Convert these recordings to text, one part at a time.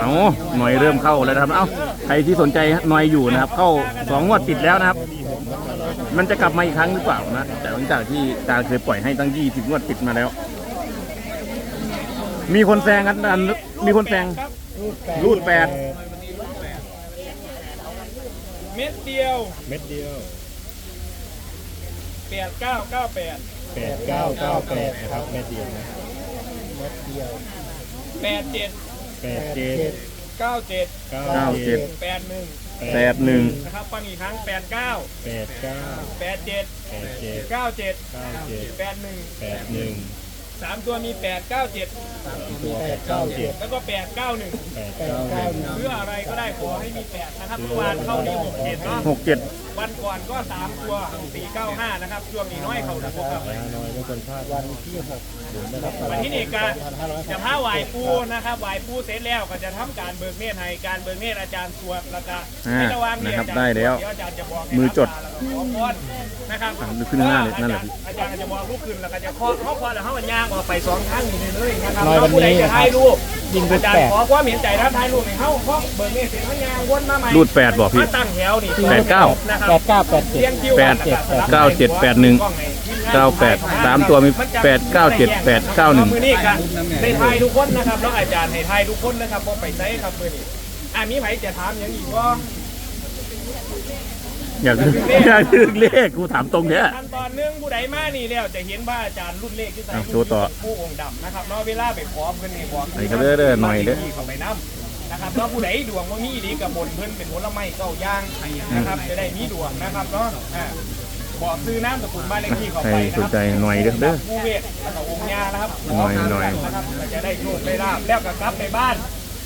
เอาหน่อยเริ่มเข้าแล้วนะครับเอ้าใครที่สนใจหน่อยอยู่นะครับ เข้าสองงวดติดแล้วนะครับ มันจะกลับมาอีกครั้งหรือเปล่านะแต่หลังจากที่ตาเคยปล่อยให้ตั้งยี่สิบงวดติดมาแล้ว มีคนแซงกันอันมีคนแซงรูดแปดเม็ดเดียวเม็ดเดียวแปดเก้าเก้าแปดแปดเก้าเก้าแปดนะครับเม็ดเดียวนะแปดเจ็ด แปดเจ็ดเก้าเจ็ดเก้าเก้าเจ็ดแปดหนึ่งแปดหนึ่งนะครับฟังอีกครั้งแปดเก้าแปดเก้าแปดเจ็ดแปดเจ็ดเก้าเจ็ดเก้าเจ็ดแปดหนึ่งแปดหนึ่ง สามตัวมีแปดเก้าเจ็ดตัวแปดเก้าเจ็ดแล้วก็แปดเก้าหนึ่งแปดเก้าหนึ่งหรืออะไรก็ได้ขอให้มีแปดนะครับเมื่อวานเข้าที่หกเจ็ดเนาะหกเจ็ดวันก่อนก็สามตัวสี่เก้าห้านะครับ ช่วงนี้น้อยเขานะพวกครับฮานอยไม่ควรพลาดวันที่หกนะครับวันที่นี่ก็จะพาไหวปูนะครับไหวปูเสร็จแล้วก็จะทำการเบิกเนตรให้การเบิกเนตรอาจารย์สวดแล้วก็อ่าให้ระวังเนี่ยนะครับอาจารย์ได้แล้วเดี๋ยวอาจารย์จะบอกมือจดขอพรนะครับอะดูขึ้นหน้าเลยนั่นแหละอาจารย์อาจารย์จะบอกลูกขึ้นแล้วก็จะเคาะเคาะพรแล้วเขามันย่างออกไปสองครั้งอยู่เลยนะครับน้อยวันนี้ผู้ใดจะถ่ายรูปยิงรูอาดจารแปย์ดขอความเห็นใจนะถ่ายรูปให้เขาเพราะเบิกเนตรเสร็จเขาย่างวนมาใหม่รูดแปดบอกพี่มาตั้งแถวนี่แปดเก้า นะครับแปดเก้าแปดเจ็ด เรียงคิวแปดเก้าเจ็ดแปดหนึ่ง เก้าแปดสามตัวมีแปดเก้าเจ็ดแปดเก้าหนึ่ง มือนี้กันในไทยทุกคนนะครับแล้วอาจารย์ในไทยทุกคนนะครับบ่ไปใช้ครับมือนี้อะมีไผจะถามอย่างอีกว่า อยากอยากถึงเลขกูถามตรงเนี้ย ขั้นตอนหนึงผู้ใดมานี่แล้วจะเห็นว่าอาจารย์รุ่นเลขที่ใส่อะโชว์ต่อผู้องค์ดำนะครับเนาะเวลาไปพร้อมเพิ่นนี่บอกไอ้ก็เด้อเด้อหน่อยเด้อเข้าไปนํนะครับเนาะผู้ใดดวงว่ามีดีกับบนเพิ่นเป็นผลไม้เก้าอย่างนะครับจะได้มีดวงนะครับเนาะอะบอกซื้อน้ำสกุลบ้านเลขที่เข้าใครไปสนะนครับใจหน่อยเด้อเด้อผู้เวทแล้วก็องค์ยานะครับหน่อยหน่อย นะครับจะได้โชคได้ลาบแล้วก็กลับไปบ้าน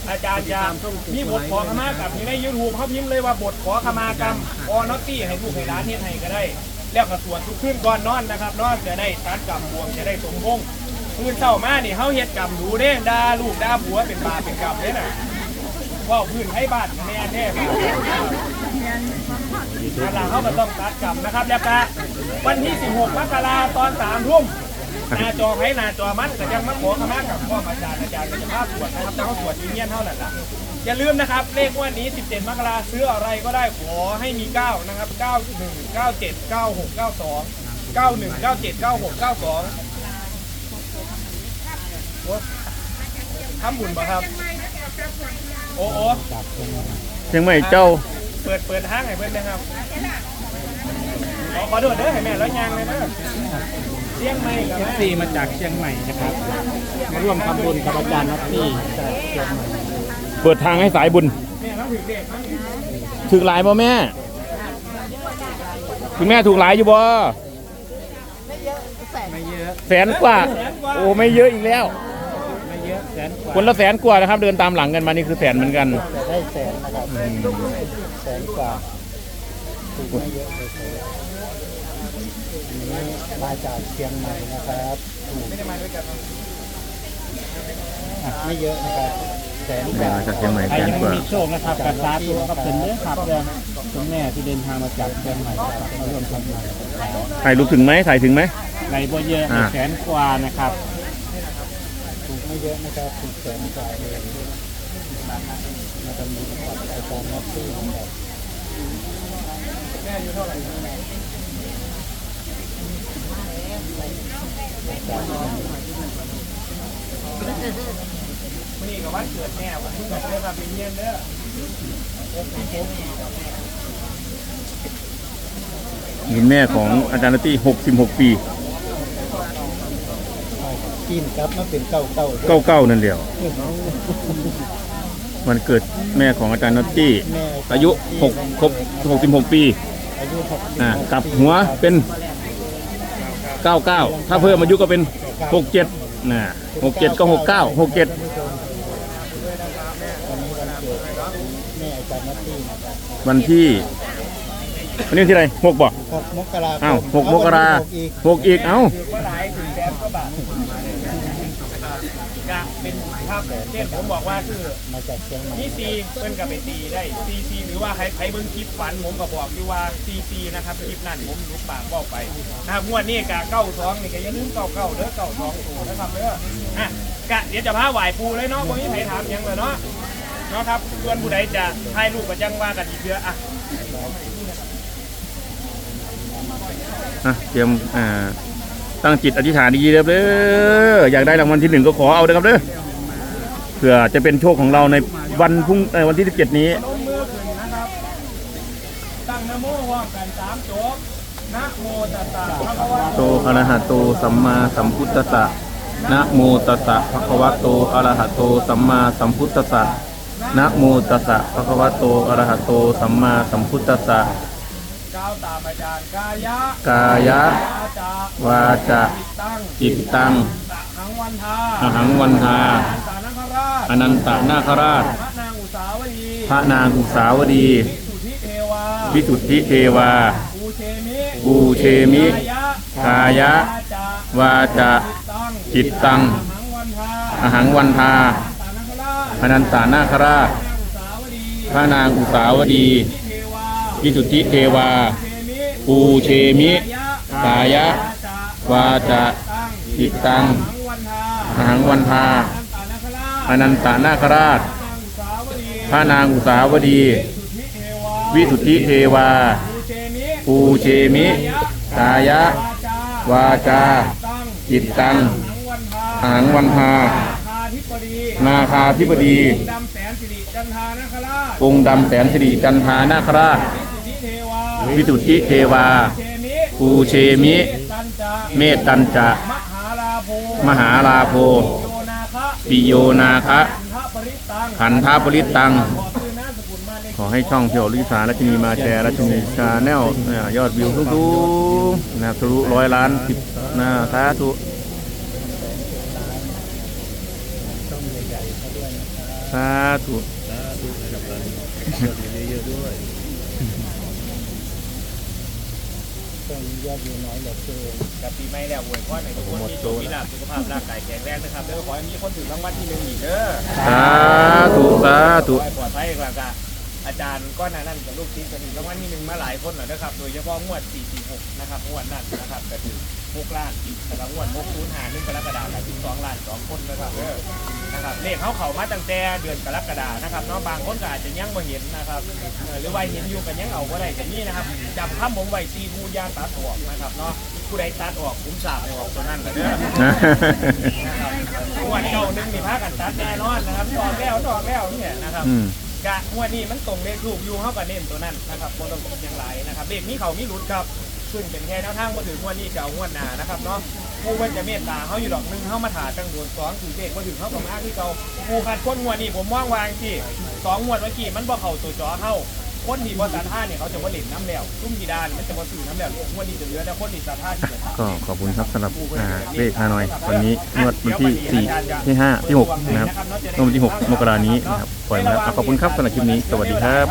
อาจารย์จะมีบทขอขมากรรมอยู่ในยูทูบเขาพิมพ์เลยว่าบทขอขมากรรมออนอตตี้ให้ลูกให้ร้านเฮ็ดให้ก็ได้ แล้วก็สวดทุกคืนก่อนนอนนะครับนอนจะได้ตัดกรรมบวงจะได้สมพงษ์คืนเช้ามานี่เฮาเฮ็ดกรรมดูเด้ด่าลูกด่าผัวเป็นบาปเป็นกรรมเด้น่ะว่าพื้นให้บ้านแม่แท้นั่นล่ะเขาก็ต้องตัดกรรมนะครับแล้วก็วันที่ 16มกราตอน3ทุ่ม หน้าจอให้หน้าจอมันก็ยังมาขอขมากับพ่ออาจารย์อาจารย์ก็จะพาสวดนะครับแต่เขาสวดอีเมียนเท่านั้นล่ะอย่าลืมนะครับ เลขงวันนี้ 17 มกราซื้ออะไรก็ได้ขอให้มี 9 นะครับ 91 97 96 92 91 97 96 92โอ้ทำบุญป่ะครับ โอ้โอ้เชียงใหม่เจ้า เปิดเปิดห้างให้เพื่อนนะครับ ขอขอโทษเด้อให้แม่แล้วยางเลยนะเสียงไม่กับแม่ซีมาจากเชียงใหม่นะครับมาร่วมทำบุญกับอาจารย์นัตตี้จากเชียงใหม่เปิดทางให้สายบุญแม่เราถึงเด็กมั้งถูกหลายบ่แม่คุณแม่ถูกหลายอยู่บ่ไม่เยอะแสนกว่า โอ้ไม่เยอะอีกแล้วไม่เยอะแสนกว่าคนละแสนกว่านะครับ เดินตามหลังกันมานี่คือแสนเหมือนกันแต่ได้แสนนะครับแสนกว่าถูกไม่เยอะเลยอันนี้ มาจากเชียงใหม่นะครับถูกไม่ได้มาด้วยกันอะไม่เยอะนะครับแสนกว่ามาจากเชียงใหม่ใครแสนยังกว่ามีโชคนะครับกับสาธุกับเพิ่นเด้อครับเด้อคุณแม่ที่เดินทางมาจากเชียงใหม่ครับมาร่วมทำบุญถ่ายรูปถึงไหมถ่ายถึงไหม ในบ่เยอะอ่า แสนกว่านะครับถูกไม่เยอะนะครับถูกแสนกว่าเลยมาทำบุญกับอาจารย์นัตตี้นะครับ แม่อายุเท่าไหร่วั นนี้กับวันเกิดแม่ผมเพิ่งกับเพื่อนมาเป็นเยี่ยมเด้อหินแม่ของอาจารย์นตตี้66ปีกินครับมาเป็นเก้าเก้าเก้าๆนั่นเดียววันเกิดแม่ของอาจารย์นตตี้แม่อายุ6ครบ66ปีอายุหกสิบอ่ากลับหัวเป็น 99 ถ้าเพิ่มอายุก็เป็น 67นะ67 ก็ 69 67 วันนี้วันเกิดแม่อาจารย์นัตตี้นะครับวันที่วันนี้ที่ไรหกบ่หกมกราคมอ้าวหกมกราหกอีกหกอีกเอ้า จะเป็นภาพเช่นผมบอกว่าคือมาจากเชียงใหม่นี่ซีเพิ่นกับไปตีได้ซีซีหรือว่าใครใครเบิ่งคลิปฝันผมก็บอกอยู่ว่าซีซีนะครับคลิปนั่นผมลุกปากเว่าไปนะครับงวดนี้กะเก้าสองนี่ก็อย่าลืมเก้าเก้าเด้อเก้าสองตัวนะครับเด้ออะกะเดี๋ยวจะพาไหวปูเลยเนาะบ่มีใครถามหยังเลยเนาะเนาะครับส่วนผู้ใดจะถ่ายรูปก็จังว่ากันอีกเทื่ออะอะเตรียมอ่า ตั้งจิตอธิษฐานดีๆเด้อเด้ออยากได้รางวัลที่หนึ่งก็ขอเอาเด้อครับเด้อเผื่อจะเป็นโชคของเราในวันพรุ่งเอ่อวันที่17นี้ ลงมือขึ้นนะครับ ตั้งนะโมพร้อมกันสามจบนะโมตัสสะภะคะวะโตอะระหะโตสัมมาสัมพุทธัสสะนะโมตัสสะภะคะวะโตอะระหะโตสัมมาสัมพุทธัสสะนะโมตัสสะภะคะวะโตอะระหะโตสัมมาสัมพุทธัสสะ ก้าวตามอาจารย์กายะกายะ วาจาวาจะตั้งจิตตังสะหังวันทาอหังวันทาสานังคราชอนันตนาคราช พระนางอุสาวดีพระนางอุสาวดีสุทธิเทวาวิสุทธิเทวาปูเชมิปูเชมิ กายะกายะ วาจาวาจะตั้งจิตตังสะหังวันทาอหังวันทาสานังคราชอนันตนาคราช พระนางอุสาวดี พ ระนางอุสาวดีเทวาวิสุทธิเทวาเชมิปูเชมิ กายะ วาจะตั้งจิตตังสะหังวันทาอหังวันทานันตานาคราชอนันตนาคราช พระนางอุสาวดีพระนางอุสาวดีสุทธิเทวาวิสุทธิเทวา ปูเชมิปูเชมิกายะ วาจาวาจาตั้งจิตตังหังวันทาอหังวันทาคาธิปดีนาคาธิบดีดำแสนสิริจันทานาคราชองค์ดำแสนสิริจันทานาคราชสุทธิเท วาวิสุทธิเทวาเชมิปูเชมิตันจะเมตตันจะ มหาลาโภมหาลาโภโยนาคะปิโยนาคะทัพปริตังขันธาปริตตังขอคือนามสกุลมาเลขขอให้ช่องเพียวลิสารัชนีมาแชร์รัชนีชาแนลเนี่ยยอดวิวทุกๆนะครับทะลุร้อยล้านสิบนะสาธุต้องใหญ่ๆเขาด้วยนะครั บสาธุต้องยอดวิวน้อยเหลือเกินกับปีใหม่แล้วอวยพรให้ทุกคนมีโชคมีลาภสุขภาพร่างกายแข็งแรงนะครับเด้อขอให้มีคนถึงรางวัลที่หนึ่งอีกเด้อสาธุสาธุขอให้ปลอดภัยกว่ากับอาจารย์ก้อนหนานั่นกับลูกทีมก็ถึงรางวัลที่หนึ่งมาหลายคนแล้วนะครับ โดยเฉพาะงวด446นะครับงวดนั้นนะครับก็ถือ มุกล้านนะครับงวดมุกศูนย์หาหนึ่งกรกฎาคม12ล้านสองคนนะครับเด้อนะครับเลขเขาเขามาตั้งแต่เดือนกรกฎานะครับเนาะบางคนก็อาจจะยังไม่เห็นนะครับเออหรือว่าเห็นอยู่กันยังเอาก็ได้แต่นี่นะครับจำคำผมไว้ซีทูยาตัดออกนะครับเนาะผู้ใดตัดออกผมสาบให้ออกตัวนั้นเลยเด้อนะครับงวดเก่าหนึ่งนี่พากันตัดแน่นอนนะครับดอกแล้วดอกแล้วเนี่ยนะครับ อืม กะงวดนี้มันตรงเลขถูกอยู่เข้ากับเน้นตัวนั้นนะครับบนต้องคิดอย่างไรนะครับเลขนี้เขามีหลุดครับ ซึ่งเป็นแค่แนวทางมาถึงงวดนี้จะเอางวดหน้านะครับเนาะผู้ว่าจะเมตตาเขาอยู่ดอกหนึ่งเข้ามาถาจังโดนสองถือเลขมาถึงเข้ากับมากที่เขาผู้คัดคนงวดนี้ผมว่างวางที่สองงวดเมื่อกี้มันบ่เข่าตัวจอเข้าคนที่บอสันท่าเนี่ยเขาจะว่าเล่นน้ำแล้วตุ้มกีดานมันจะมาสื่อน้ำแล้วงวดนี้จะเหลือแต่คนที่สันท่าที่จะทำก็ขอบคุณครับสำหรับอ่าเลขฮานอยวันนี้งวดวันที่4ที่5ที่6นะครับงวดวันที่6มกรานี้นะครับปล่อยมาแล้วอะขอบคุณครับสำหรับคลิปนี้สวัสดีครับ